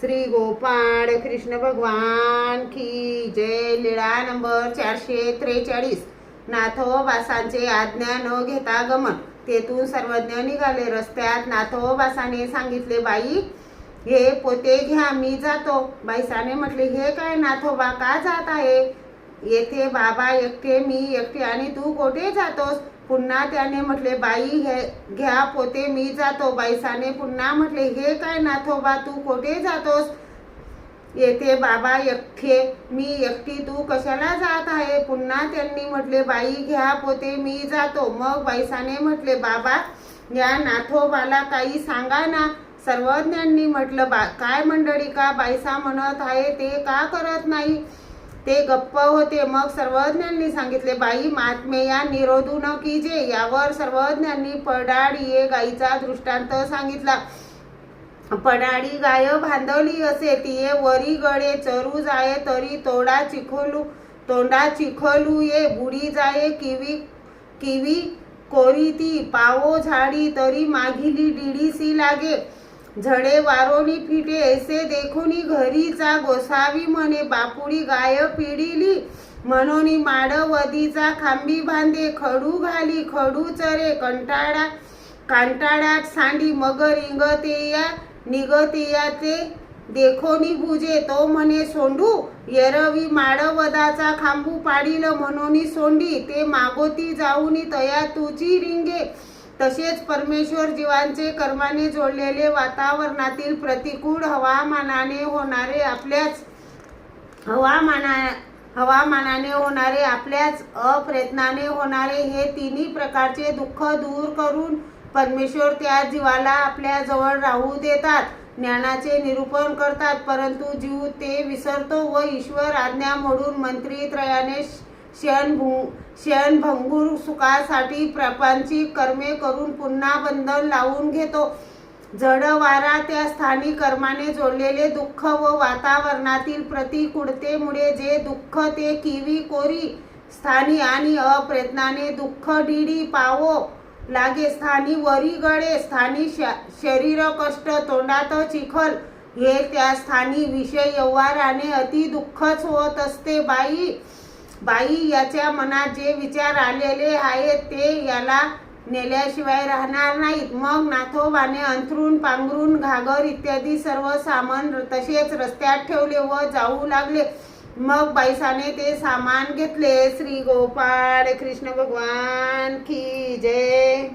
श्री गोपाळ कृष्ण भगवान की जय लीळा नंबर चारशे त्रेचाळीस. नाथोबासांचे आज्ञा न घेता गमन. तेथून सर्वज्ञ निघाले रस्त्यात. नाथोबासाने सांगितले बाई हे पोते घ्या मी जातो. बाईसाने म्हटले हे काय नाथोबा का जात आहे? येथे बाबा एकटे मी एकटे आणि तू कोठे जातोस? पुन्हा त्याने म्हटले बाई हे घ्या पोते मी जातो. बाईसाने पुन्हा म्हटले हे काय नाथोबा तू कोठे जातोस? येथे बाबा एकटे मी एकटी तू कशाला जात आहे? पुन्हा त्यांनी म्हटले बाई घ्या पोते मी जातो. मग बाईसाने म्हटले बाबा या नाथोबाला काही सांगा ना. सर्वज्ञांनी म्हटलं बा काय मंडळी का बाईसा म्हणत आहे ते का करत नाही? ते गप्प होते. मग सर्वज्ञांनी सांगितले बाई महात्मेया निरोधू न कीजे. यावर सर्वज्ञांनी पडाडी ये गाईचा दृष्टांत सांगितला. पडाडी गाय बांधवली असे तिये वरी गळे चरू जाये तरी तोडा चिखोलू तोंडा चिखलू ये बुडी जाये किवी किवी कोरी ती पावो झाडी तरी मागिली डिडीसी लागे. झडे वारोनी फिटे ऐसे देखुनी घरीचा गोसावी म्हणे बापुडी गाय पिडिली. म्हणून माडवदीचा खांबी बांधे खडू घाली खडू चरे कंटाळा कंटाळात सांडी मगर रिंगते या निगतियाचे देखोनी भुजे. तो म्हणे सोंडू येरवी माडवदाचा खांबू पाडील म्हणून सोंडी. ते मागोती जाऊनी तया तुझी रिंगे. तसेच परमेश्वर जीवांचे कर्माने जोडलेले वातावरणातील प्रतिकूल हवामानाने होणारे आपल्याच हवामाना हवामानाने होणारे आपल्याच अप्रयत्नाने होणारे हे तिन्ही प्रकारचे दुःख दूर करून परमेश्वर त्या जीवाला आपल्या जवळ राहू देतात ज्ञानाचे निरूपण करतात परंतु जीव ते विसरतो व ईश्वर आज्ञा मोडून मंत्री त्रयाने शयनभू शयनभंगूर सुखासाठी प्रपांची कर्मे करून पुन्हा बंधन लावून घेतो. जडवारा त्या स्थानी कर्माने जोडलेले दुःख व वातावरणातील प्रतिकूलतेमुळे जे दुःख ते किवी कोरी. स्थानी आणि अप्रयत्नाने दुःख डिडी पावो लागे. स्थानी वरी गळे स्थानी श शरीर कष्ट तोंडात चिखल. हे त्या स्थानी विषय व्यवहाराने अति दुःखच होत असते बाई. बाई याच्या मनात जे विचार आलेले आहेत ते याला नेल्याशिवाय राहणार नाहीत. मग नाथोबाने अंथरून पांघरून घागर इत्यादी सर्व सामान तसेच रस्त्यात ठेवले व जाऊ लागले. मग बाईसाने ते सामान घेतले. श्री गोपाळ कृष्ण भगवान की जय.